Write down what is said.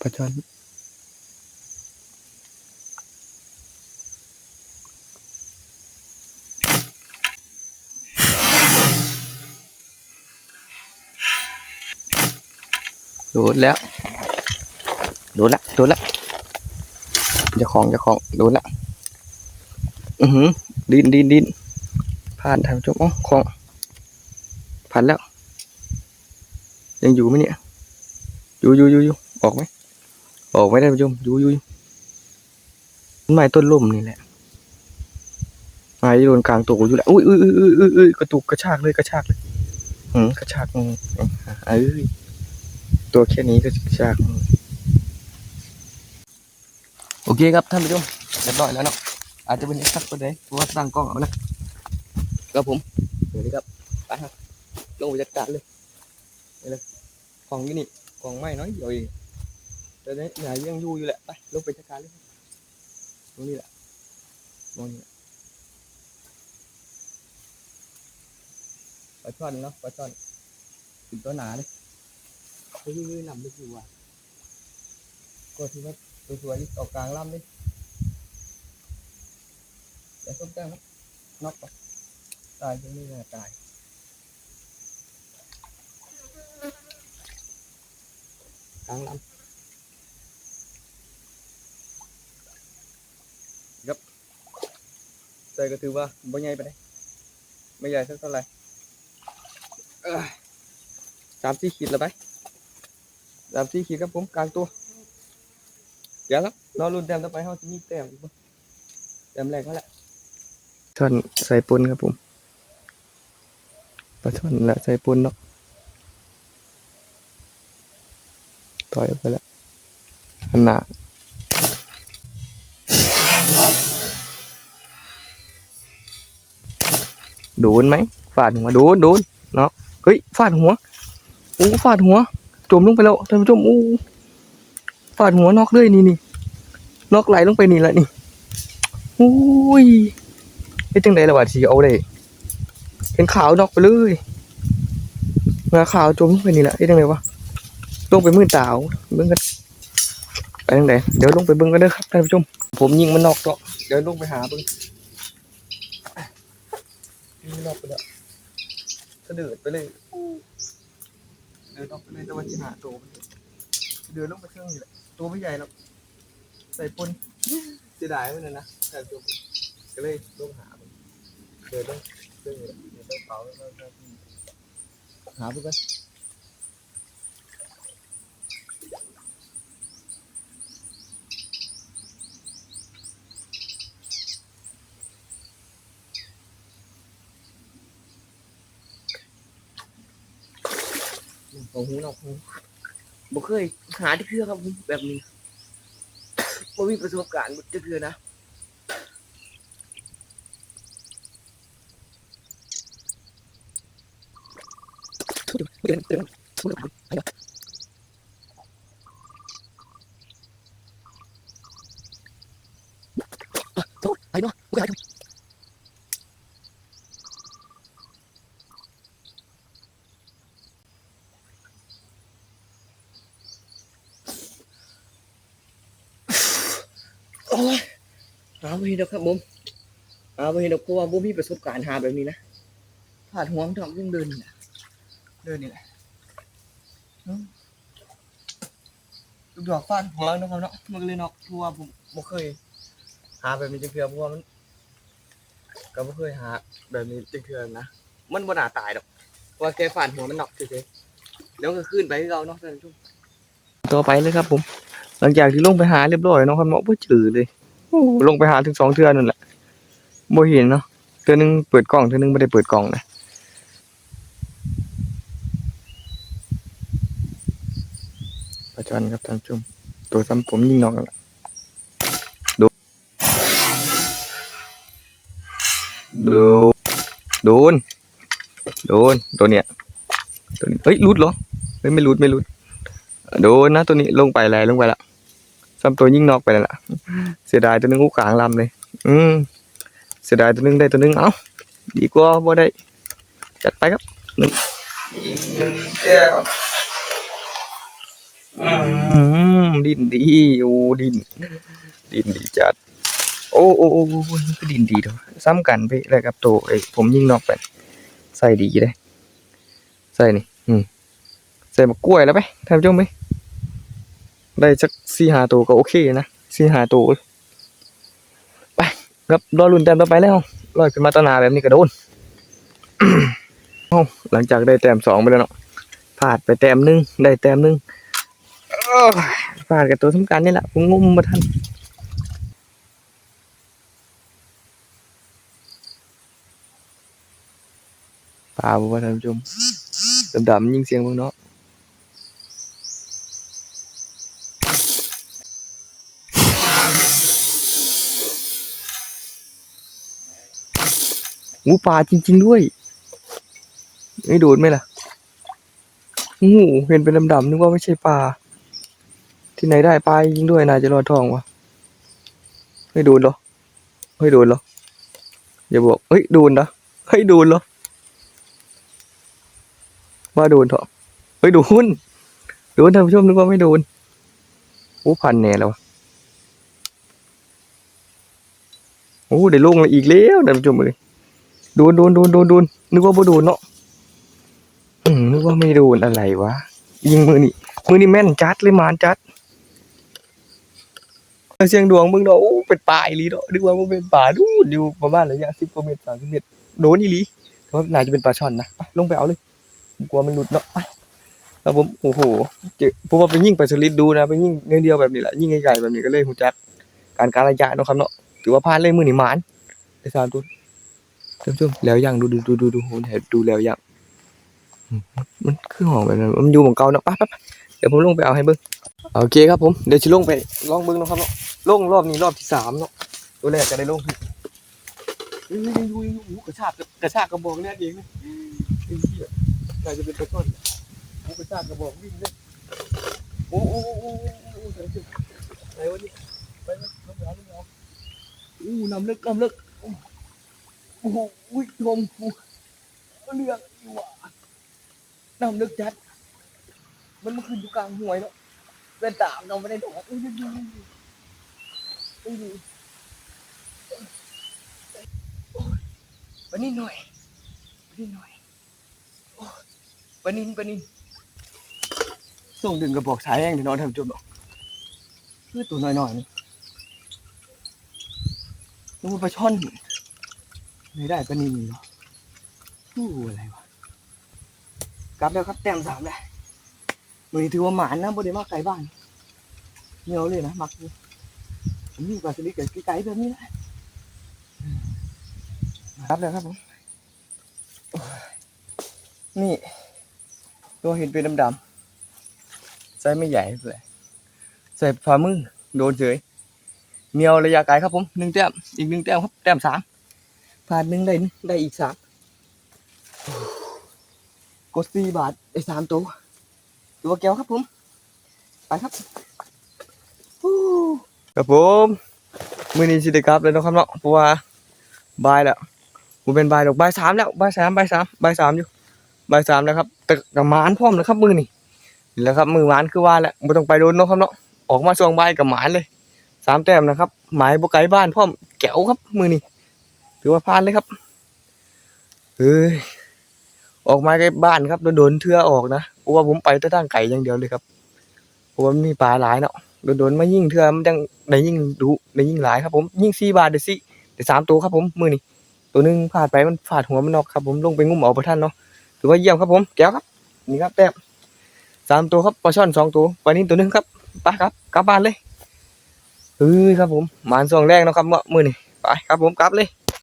ปลาช่อนโดดแล้ว โดดละโดดละจะของจะของโดดละ อือหือดินดินดินผ่านทางจมอ๋อของผ่านแล้ว ยังอยู่ไหมเนี่ย อยู่อยู่อยู่อยู่ออกไหม ออกไม่ได้ผู้ชมอยู่อยู่อยู่ต้นไม้ต้นล่มนี่แหละไม้ที่โดนกลางตัวอยู่แล้วอุ้ยอุ้ยอุ้ยอุ้ยอุ้ยอุ้ยกระตุกกระชากเลยกระชากเลยอืมกระชากอืมอืมเอ้ยตัวแค่นี้ก็กระชากโอเคครับท่านผู้ชมเรียบร้อยแล้วเนาะอาจจะเป็นเอ็กซ์ตักตัวใดเพราะว่าตั้งกล้องเอานะครับผมเดี๋ยวนี้ครับไปครับลงไปจัดการเลยไปเลยของอยู่นี่ของไม้น้อยเดียวเอง แต่เนี่ยใหญ่ยังอยู่อยู่แหละไปลงไปจัดการเลยตรงนี้แหละตรงนี้แหละปลาช่อนเนาะปลาช่อนติดตัวหนาเลยเฮ้ยๆนำไปอยู่อะก็ที่ว่าตัวสวยๆต่อกลางลำดิเดี๋ยวส้มแก้วนะน็อกไปตายตรงนี้แหละตายกลางลำ ใส่ก็ถือว่าบ่ใหญ่ไปได้ไม่ใหญ่สักเท่าไหร่สามสี่ขีดแล้วไปสามสี่ขีดครับผมกลางตัวเดี๋ยวครับรอรุ่นแต้มต่อไปเขาจะมีแต้มอีกบ่แต้มแรกก็แหละช่อนใส่ปนครับผมปลาช่อนและใส่ปนเนาะต่อยออกไปแล้วอันหน โดนไหมฟาดหัวโดนโดนเนาะเฮ้ยฟาดหัวโอ้ฟาดหัวจมลงไปแล้วท่านผู้ชมโอ้ฟาดหัวนอกเลยนี่นี่นอกไหลลงไปนี่แหละนี่โอ้ยไอ้จังไดละวะทีเอาได้เห็นขาวนอกไปเลยงาขาวจมลงไปนี่แหละไอ้จังไดวะลงไปมือตาวเบิ่งกันไปจังไดเดี๋ยวลงไปเบิ่งกันเด้อครับท่านผู้ชม ผมยิงมันนอกเนาะเดี๋ยวลงไปหาเบิ่ง นี่นอกไปแล้วกระเดิดไปเลย เดินออกไปเลยแต่ว่าจะหาตัวมันเดินลงไปเครื่องอยู่แหละตัวไม่ใหญ่หรอกใส่ปนเสียดายมันนะนะแต่ตัวมันก็เลยลงหามันเดินลงเครื่องอยู่แหละเดินลงเป๋าแล้วก็หาไปกัน ของหูนอกหูบ่เคยหาที่เพื่อครับผมแบบนี้บ่มีประสบการณ์บ่จะเพื่อนะไปเนาะกูไปหาโอ้ ยหาไปเห็นดอกครับผมหาไปเห็นดอกเพราะว่าบ่มีประสบการณ์หาแบบนี้นะผ่านห่วงทำยังเดินนี่แหละเดินนี่แหละลูกดอกฟาดหัวเนาะครับเนาะมันก็เลยเนาะเพราะว่าผมบ่เคย หาแบบนี้จังเทื่อเพราะว่ามัน ก็บ่เคยหา แบบนี้จังเทื่อนะมันบ่น่าตายดอกเพราะว่าแกฝันหัวมันนอกเฉยๆแล้วก็ขึ้นไปคือเราเนาะท่านผู้ชมต่อไปเลยครับผม หลังจากที่ลงไปหาเรียบร้อยเนาะครับเนาะบ่เจอเลยโอ้ลงไปหาถึงสองเทื่อนั่นแหละบ่เห็นเนาะเทื่อนึงเปิดกล้องเทื่อนึงบ่ได้เปิดกล้องนะปลาจอนครับท่านผู้ชมตัวซ้ำผมยิงนอกนั่นแหละโดโดนโดนตัวเนี้ยตัวนี้เฮ้ยรุดเหรอเฮ้ยไม่รุดไม่รุดโดนนะตัวนี้ลงไปแล้วลงไปละ ซ้ำตัวยิ่งนอกไปแล้วล่ะ เสียดายตัวนึงอุกขางลำเลย อืมเสียดายตัวนึงได้ตัวนึงเอ้าดีกว่าบ่ได้ จัดไปครับหนึ่งแก้วอืมดินดีโอ้ดิน ดินดีจัด โอ้โอ้โอ้ก็ดินดีเถอะซ้ำกันไปเลยครับโตไอ้ผมยิงนอกไปใส่ดีเลยใส่นี่ อืมใส่มะกล้วยแล้วไปท่านผู้ชมไหม ได้สักสี่หาตัวก็โอเคนะสี่หาตัวไปครับรอรุ่นแต้มต่อไปแล้วลอยขึ้นมาตนาแบบนี้ก็โดนอ้าหลังจากได้แต้มสองไปแล้วเนาะพลาดไปแต้มหนึ่งได้แต้มหนึ่งพลาดกับตัวสำคัญนี่แหละผมงมมาทันปลาบ่ว่าท่านผู้ชมดำๆยิ่งเสียงเบิ่งเนาะ งูปลาจริง ๆด้วย ไม่โดนไหมล่ะงูเห็นเป็นดำๆนึกว่าไม่ใช่ปลาที่ไหนได้ปลาจริงด้วยน่าจะรอดทองวะไม่โดนหรอไม่โดนหรออย่าบอกเฮ้ยโดนนะเฮ้ยโดนหรอว่าโดนเถอะเฮ้ยโดนโดนท่านผู้ชมนึกว่าไม่โดนโอ้พันแน่แล้ววะโอ้ได้ลงอีกแล้วท่านผู้ชมเลย ดนโดนโดนโดนโดนนึกว่าบ่โดนเนาะนึกว่าไม่โดนอะไรวะ ยิงมือนี่มือนี่แม่นจัดเลยมานจัดเสียงดวงมึงเนาะเป็นป่าอีหลีเนาะนึกว่ามันเป็นป่าดูอยู่ประมาณระยะสิบกว่าเมตรสามสิบเมตรโดนอีหลีแต่ว่าน่าจะเป็นปลาช่อนนะไปลงไปเอาเลยกลัวมันหลุดเนาะแล้วผมโอ้โหเจอผมว่าไปยิ่งไปสลิดดูนะไปยิ่งเนื้อเดียวแบบนี้แหละยิ่งใหญ่ๆแบบนี้ก็เลยหูจักการการระยะเนาะครับเนาะถือว่าพลาดเลยมือหนีหมานได้สามตัว เติมๆแล้วยังดูดูดูดูดูโหเห็นดูแล้วยังอืมมันมันคือห้องแบบนั้นมันอยู่ของเก่าเนาะไปไปไปเดี๋ยวผมลงไปเอาให้เบิ้งโอเคครับผมเดี๋ยวจะลงไปลองเบิ้งนะครับเนาะลงรอบนี้รอบที่สามเนาะตัวแรกจะได้ลงอุ้ยอุ้ยอุ้ยอุ้ยกระชากกระชากกระบอกเนี่ยเองนะไอ้เหี้ยกลายจะเป็นปลาช่อนโอ้กระชากกระบอกวิ่งเลยโอ้โอ้โอ้โอ้โอ้โอ้ไหนจุดไหนวะเนี่ยไปไหมน้ำเหลืองน้ำเหลืองอู้น้ำลึกน้ำลึก โอ้โหอุ้ยมโอ้เรืออยู่ว่ะน้ำลึกจัด มันมาขึ้นอยู่กลางห้วยเนาะเป็นตามเราไม่ได้ดอกอุ้ยดูดูดูอุ้ยดูโอ้ยวันนี้หน่อยวันนี้หน่อยปลานินปลานินส่งดึงกระบอกสายแห้งที่นอนทำจุดบอกคือตัวน้อยๆนี่นึกว่าปลาช่อน ไม่ได้ปลานินเหรออู้อะไรวะกลับแล้วครับแต้มสามเลยมือนถือว่าหมานนะบ่ได้มาไกลบ้านเหนียวเลยนะมักเลยผมมีปลาสลิดกับไก่แบบนี้แหละครับแล้วครับผมนี่ ตัวเห็นเป็นดำๆไซส์ไม่ใหญ่เลยใส่ฝ่ามือโดนเฉยเนียวระยะไกลครับผมหนึ่งแต้มอีกหนึ่งแต้มครับแต้มสาม ผ่านหนึ่งได้ได้อีกสามกดสี่บาทได้สามตัวตัวแก้วครับผม ไปครับครับผมมือนี้สิได้กลับเลยนะครับเนาะเพราะว่าบายแล้วผมเป็นบายดอกบายสามแล้วบายสามบายสามบายสามอยู่บายสามแล้วครับแต่กับหมานพร้อมแล้วครับมือนี่แล้วครับมือหมานคือว่าแหละไม่ต้องไปโดนเนาะครับเนาะออกมาช่วงบายกับหมานเลยสามแต้มนะครับ หมายบไกลบ้านพร้อมแก้วครับมือนี่ ถือว่าพลาดเลยครับเฮ้ยออกมาใกล้บ้านครับโดนเทือออกนะเพราะว่าผมไปแต่ทางไก่อย่างเดียวเลยครับเพราะว่ามีปลาหลายเนาะโดนๆมายิ่งเทือมันยังได้ยิ่งดุได้ยิ่งหลายครับผมยิ่งสี่บาทเดี๋ยวสิเดี๋ยวสามตัวครับผมมือนี่ตัวหนึงพลาดไปมันพลาดหัวมันนอกครับ ผมลงไปงุ้มเอาไปท่านเนาะถือว่าเยี่ยมครับผมแก้วครับนี่ครับแต้มสามตัวครับปลาช่อนสองตัวปลานินตัวหนึงครับไปครับกลับบ้านเลยเฮ้ยครับผมหมานสองแรกเนาะครับเมื่อมือนี่ไปครับผมกลับเลย